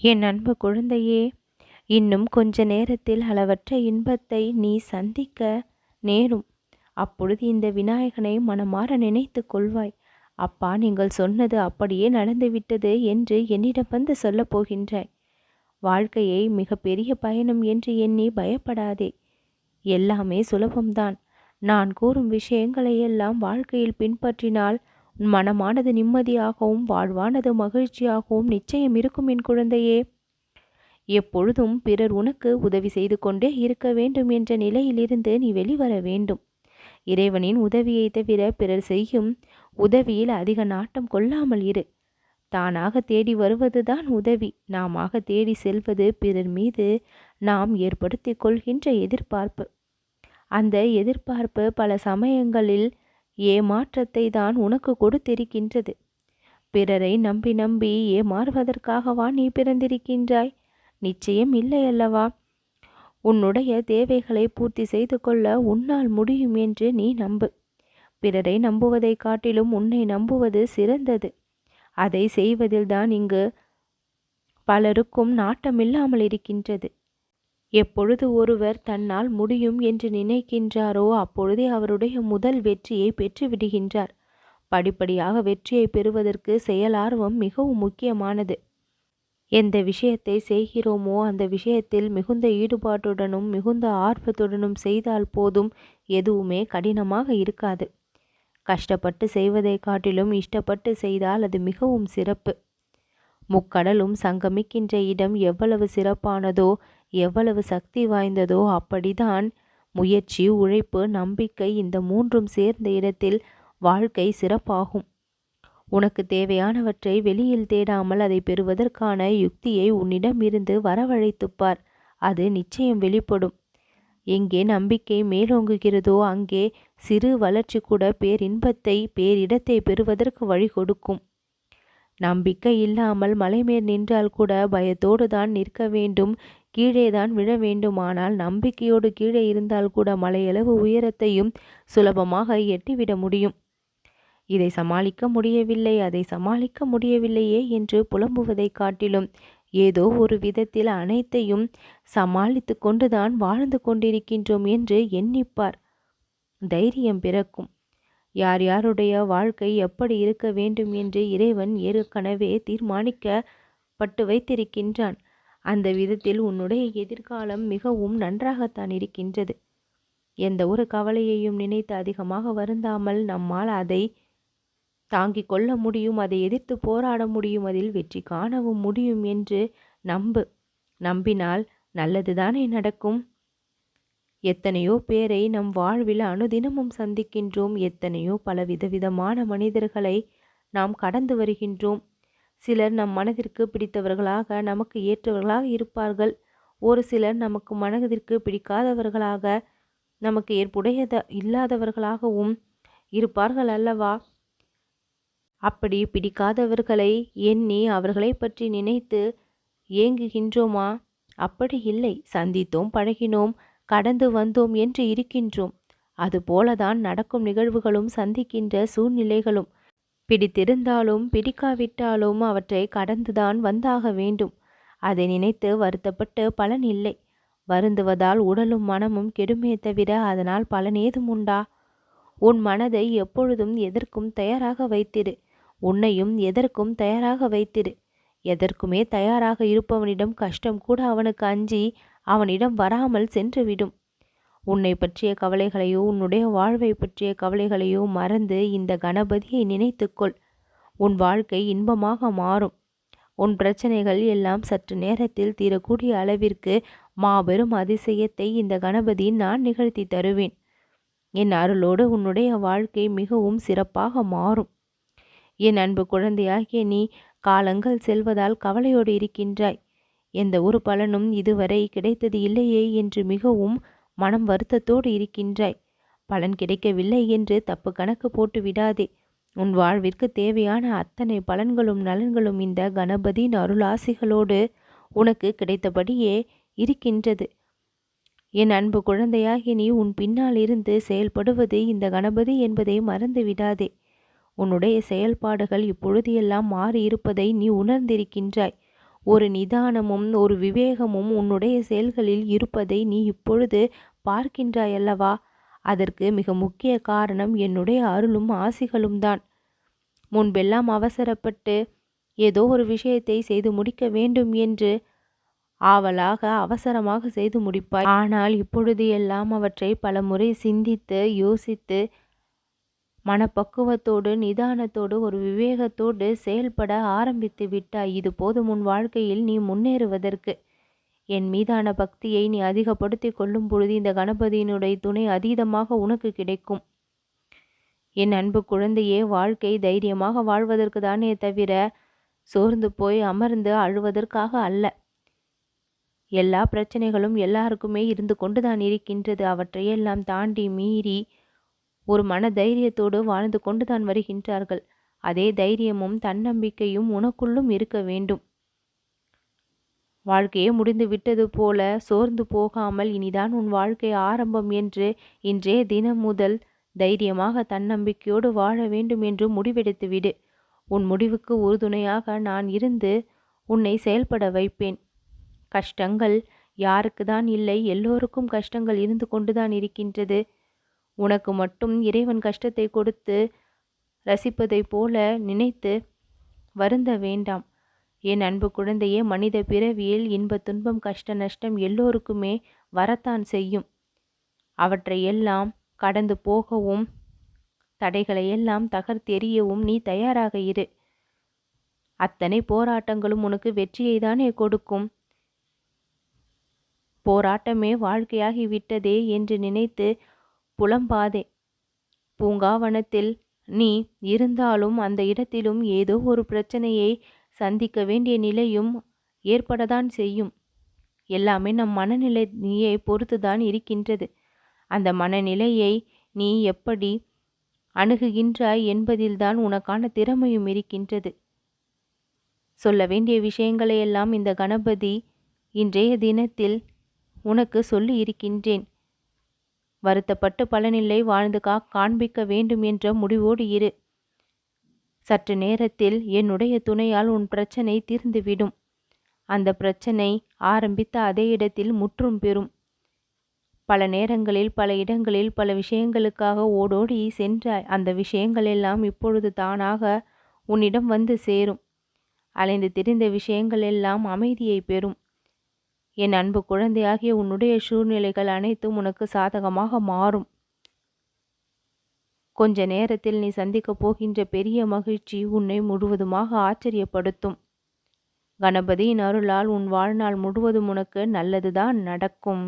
என் அன்பு குழந்தையே இன்னும் கொஞ்ச நேரத்தில் அளவற்ற இன்பத்தை நீ சந்திக்க நேரும். அப்பொழுது இந்த விநாயகனை மனமாற நினைத்து கொள்வாய். அப்பா நீங்கள் சொன்னது அப்படியே நடந்துவிட்டது என்று என்னிடம் வந்து சொல்லப் போகின்றாய். வாழ்க்கையை மிக பெரிய பயணம் என்று எண்ணி பயப்படாதே. எல்லாமே சுலபம்தான். நான் கூறும் விஷயங்களை எல்லாம் வாழ்க்கையில் பின்பற்றினால் மனமானது நிம்மதியாகவும் வாழ்வானது மகிழ்ச்சியாகவும் நிச்சயம் இருக்கும் என் குழந்தையே. எப்பொழுதும் பிறர் உனக்கு உதவி செய்து கொண்டே இருக்க வேண்டும் என்ற நிலையிலிருந்து நீ வெளிவர வேண்டும். இறைவனின் உதவியை தவிர பிறர் செய்யும் உதவியில் அதிக நாட்டம் கொள்ளாமல் இரு. தானாக தேடி வருவதுதான் உதவி. நாமாக தேடி செல்வது பிறர் மீது நாம் ஏற்படுத்தி கொள்கின்ற எதிர்பார்ப்பு. அந்த எதிர்பார்ப்பு பல சமயங்களில் ஏமாற்றத்தை தான் உனக்கு கொடுத்திருக்கின்றது. பிறரை நம்பி நம்பி ஏமாறுவதற்காகவா நீ பிறந்திருக்கின்றாய்? நிச்சயம் இல்லை அல்லவா? உன்னுடைய தேவைகளை பூர்த்தி செய்து கொள்ள உன்னால் முடியும் என்று நீ நம்பு. பிறரை நம்புவதை காட்டிலும் உன்னை நம்புவது சிறந்தது. அதை செய்வதில்தான் இங்கு பலருக்கும் நாட்டமில்லாமல் இருக்கின்றது. எப்பொழுது ஒருவர் தன்னால் முடியும் என்று நினைக்கின்றாரோ அப்பொழுதே அவருடைய முதல் வெற்றியை பெற்றுவிடுகின்றார். படிப்படியாக வெற்றியை பெறுவதற்கு செயலார்வம் மிகவும் முக்கியமானது. எந்த விஷயத்தை செய்கிறோமோ அந்த விஷயத்தில் மிகுந்த ஈடுபாட்டுடனும் மிகுந்த ஆர்வத்துடனும் செய்தால் போதும் எதுவுமே கடினமாக இருக்காது. கஷ்டப்பட்டு செய்வதை காட்டிலும் இஷ்டப்பட்டு செய்தால் அது மிகவும் சிறப்பு. முக்கடலும் சங்கமிக்கின்ற இடம் எவ்வளவு சிறப்பானதோ எவ்வளவு சக்தி வாய்ந்ததோ அப்படிதான் முயற்சி உழைப்பு நம்பிக்கை இந்த மூன்றும் சேர்ந்த இடத்தில் வாழ்க்கை சிறப்பாகும். உனக்கு தேவையானவற்றை வெளியில் தேடாமல் அதை பெறுவதற்கான யுக்தியை உன்னிடமிருந்து வரவழைத்துப்பார் அது நிச்சயம் வெளிப்படும். எங்கே நம்பிக்கை மேலோங்குகிறதோ அங்கே சிறு வளர்ச்சி கூட பேரின்பத்தை பேரிடத்தை பெறுவதற்கு வழி கொடுக்கும். நம்பிக்கை இல்லாமல் மலைமேல் நின்றால் கூட பயத்தோடு தான் நிற்க வேண்டும் கீழே தான் விழ வேண்டுமானால் நம்பிக்கையோடு கீழே இருந்தால் கூட மலையளவு உயரத்தையும் சுலபமாக எட்டிவிட முடியும். இதை சமாளிக்க முடியவில்லை அதை சமாளிக்க முடியவில்லையே என்று புலம்புவதை காட்டிலும் ஏதோ ஒரு விதத்தில் அனைத்தையும் சமாளித்து கொண்டுதான் வாழ்ந்து கொண்டிருக்கின்றோம் என்று எண்ணிப்பார். தைரியம் பிறக்கும். யார் யாருடைய வாழ்க்கை எப்படி இருக்க வேண்டும் என்று இறைவன் ஏற்கனவே தீர்மானிக்கப்பட்டு வைத்திருக்கின்றான். அந்த விதத்தில் உன்னுடைய எதிர்காலம் மிகவும் நன்றாகத்தான் இருக்கின்றது. எந்த ஒரு கவலையையும் நினைத்து அதிகமாக வருந்தாமல் நம்மால் அதை தாங்கிக் கொள்ள முடியும் அதை எதிர்த்து போராட முடியும் அதில் வெற்றி காணவும் முடியும் என்று நம்பு. நம்பினால் நல்லதுதானே நடக்கும். எத்தனையோ பேரை நம் வாழ்வில் அனுதினமும் சந்திக்கின்றோம். எத்தனையோ பல விதவிதமான மனிதர்களை நாம் கடந்து வருகின்றோம். சிலர் நம் மனதிற்கு பிடித்தவர்களாக நமக்கு ஏற்றவர்களாக இருப்பார்கள். ஒரு சிலர் நமக்கு மனதிற்கு பிடிக்காதவர்களாக நமக்கு ஏற்புடையத இல்லாதவர்களாகவும் இருப்பார்கள் அல்லவா? அப்படி பிடிக்காதவர்களை எண்ணி அவர்களை பற்றி நினைத்து ஏங்குகின்றோமா? அப்படி இல்லை. சந்தித்தோம் பழகினோம். கடந்து வந்தோம் என்று இருக்கின்றோம். அதுபோலதான் நடக்கும் நிகழ்வுகளும் சந்திக்கின்ற சூழ்நிலைகளும். பிடித்திருந்தாலும் பிடிக்காவிட்டாலும் அவற்றை கடந்துதான் வந்தாக வேண்டும். அதை நினைத்து வருத்தப்பட்டு பலன் இல்லை. வருந்துவதால் உடலும் மனமும் கெடுமே தவிர அதனால் பலன் ஏதும் உண்டா? உன் மனதை எப்பொழுதும் எதற்கும் தயாராக வைத்திரு. உன்னையும் எதற்கும் தயாராக வைத்திரு. எதற்குமே தயாராக இருப்பவனிடம் கஷ்டம் கூட அவனுக்கு அஞ்சி அவனிடம் வராமல் சென்றுவிடும். உன்னை பற்றிய கவலைகளையோ உன்னுடைய வாழ்வை பற்றிய கவலைகளையோ மறந்து இந்த கணபதியை நினைத்துக்கொள். உன் வாழ்க்கை இன்பமாக மாறும். உன் பிரச்சனைகள் எல்லாம் சற்று நேரத்தில் தீரக்கூடிய அளவிற்கு மாபெரும் அதிசயத்தை இந்த கணபதி நான் நிகழ்த்தி தருவேன். என் அருளோடு உன்னுடைய வாழ்க்கை மிகவும் சிறப்பாக மாறும். என் அன்பு குழந்தையாகிய நீ காலங்கள் செல்வதால் கவலையோடு இருக்கின்றாய். எந்த ஒரு பலனும் இதுவரை கிடைத்தது இல்லையே என்று மிகவும் மனம் வருத்தத்தோடு இருக்கின்றாய். பலன் கிடைக்கவில்லை என்று தப்பு கணக்கு போட்டு விடாதே. உன் வாழ்விற்கு தேவையான அத்தனை பலன்களும் நலன்களும் இந்த கணபதியின் அருளாசிகளோடு உனக்கு கிடைத்தபடியே இருக்கின்றது. என் அன்பு குழந்தையாகி நீ உன் பின்னால் இருந்து செயல்படுவது இந்த கணபதி என்பதை மறந்து விடாதே. உன்னுடைய செயல்பாடுகள் இப்பொழுது எல்லாம் மாறி இருப்பதை நீ உணர்ந்திருக்கின்றாய். ஒரு நிதானமும் ஒரு விவேகமும் உன்னுடைய செயல்களில் இருப்பதை நீ இப்பொழுது பார்க்கின்றாயல்லவா? அதற்கு மிக முக்கிய காரணம் என்னுடைய அருளும் ஆசிகளும் தான். முன்பெல்லாம் அவசரப்பட்டு ஏதோ ஒரு விஷயத்தை செய்து முடிக்க வேண்டும் என்று ஆவலாக அவசரமாக செய்து முடிப்பாய். ஆனால் இப்பொழுது எல்லாம் அவற்றை பல முறை சிந்தித்து யோசித்து மனப்பக்குவத்தோடு நிதானத்தோடு ஒரு விவேகத்தோடு செயல்பட ஆரம்பித்து விட்டாய். இது போதும் உன் வாழ்க்கையில் நீ முன்னேறுவதற்கு. என் மீதான பக்தியை நீ அதிகப்படுத்தி கொள்ளும் பொழுது இந்த கணபதியினுடைய துணை அதீதமாக உனக்கு கிடைக்கும். என் அன்பு குழந்தையே வாழ்க்கை தைரியமாக வாழ்வதற்கு தானே தவிர சோர்ந்து போய் அமர்ந்து அழுவதற்காக அல்ல. எல்லா பிரச்சனைகளும் எல்லாருக்குமே இருந்து கொண்டுதான் இருக்கின்றது. அவற்றையெல்லாம் தாண்டி மீறி ஒரு மன தைரியத்தோடு வாழ்ந்து கொண்டுதான் வருகின்றார்கள். அதே தைரியமும் தன்னம்பிக்கையும் உனக்குள்ளும் இருக்க வேண்டும். வாழ்க்கையே முடிந்து விட்டது போல சோர்ந்து போகாமல் இனிதான் உன் வாழ்க்கை ஆரம்பம் என்று இன்றே தினம் முதல் தைரியமாக தன்னம்பிக்கையோடு வாழ வேண்டும் என்று முடிவெடுத்து விடு. உன் முடிவுக்கு உறுதுணையாக நான் இருந்து உன்னை செயல்பட வைப்பேன். கஷ்டங்கள் யாருக்கு தான் இல்லை எல்லோருக்கும் கஷ்டங்கள் இருந்து கொண்டுதான் இருக்கின்றது. உனக்கு மட்டும் இறைவன் கஷ்டத்தை கொடுத்து ரசிப்பதை போல நினைத்து வருந்த வேண்டாம். என் அன்பு குழந்தையே மனித பிறவியில் இன்ப துன்பம் கஷ்ட நஷ்டம் எல்லோருக்குமே வரத்தான் செய்யும். அவற்றை எல்லாம் கடந்து போகவும் தடைகளை எல்லாம் தகர்த்தெறியவும் நீ தயாராக இரு. அத்தனை போராட்டங்களும் உனக்கு வெற்றியை தானே கொடுக்கும். போராட்டமே வாழ்க்கையாகி விட்டதே என்று நினைத்து புலம்பாதே. பூங்காவனத்தில் நீ இருந்தாலும் அந்த இடத்திலும் ஏதோ ஒரு பிரச்சனையை சந்திக்க வேண்டிய நிலையும் ஏற்படத்தான் செய்யும். எல்லாமே நம் மனநிலையை பொறுத்துதான் இருக்கின்றது. அந்த மனநிலையை நீ எப்படி அணுகுகின்றாய் என்பதில்தான் உனக்கான திறமையும் இருக்கின்றது. சொல்ல வேண்டிய விஷயங்களை எல்லாம் இந்த கணபதி இன்றைய தினத்தில் உனக்கு சொல்லி இருக்கின்றேன். வருத்தப்பட்டு பலனில்லை வாழ்ந்து கா காண்பிக்க வேண்டும் என்ற முடிவோடு இரு. சற்று நேரத்தில் என்னுடைய துணையால் உன் பிரச்சனை தீர்ந்துவிடும். அந்த பிரச்சனை ஆரம்பித்த அதே இடத்தில் முற்றும் பெறும். பல நேரங்களில் பல இடங்களில் பல விஷயங்களுக்காக ஓடோடி சென்ற அந்த விஷயங்கள் எல்லாம் இப்பொழுது தானாக உன்னிடம் வந்து சேரும். அலைந்து திரிந்த விஷயங்கள் எல்லாம் அமைதியை பெறும். என் அன்பு குழந்தையாகிய உன்னுடைய சூழ்நிலைகள் அனைத்தும் உனக்கு சாதகமாக மாறும். கொஞ்ச நேரத்தில் நீ சந்திக்கப் போகின்ற பெரிய மகிழ்ச்சி உன்னை முழுவதுமாக ஆச்சரியப்படுத்தும். கணபதியின் அருளால் உன் வாழ்நாள் முழுவதும் உனக்கு நல்லதுதான் நடக்கும்.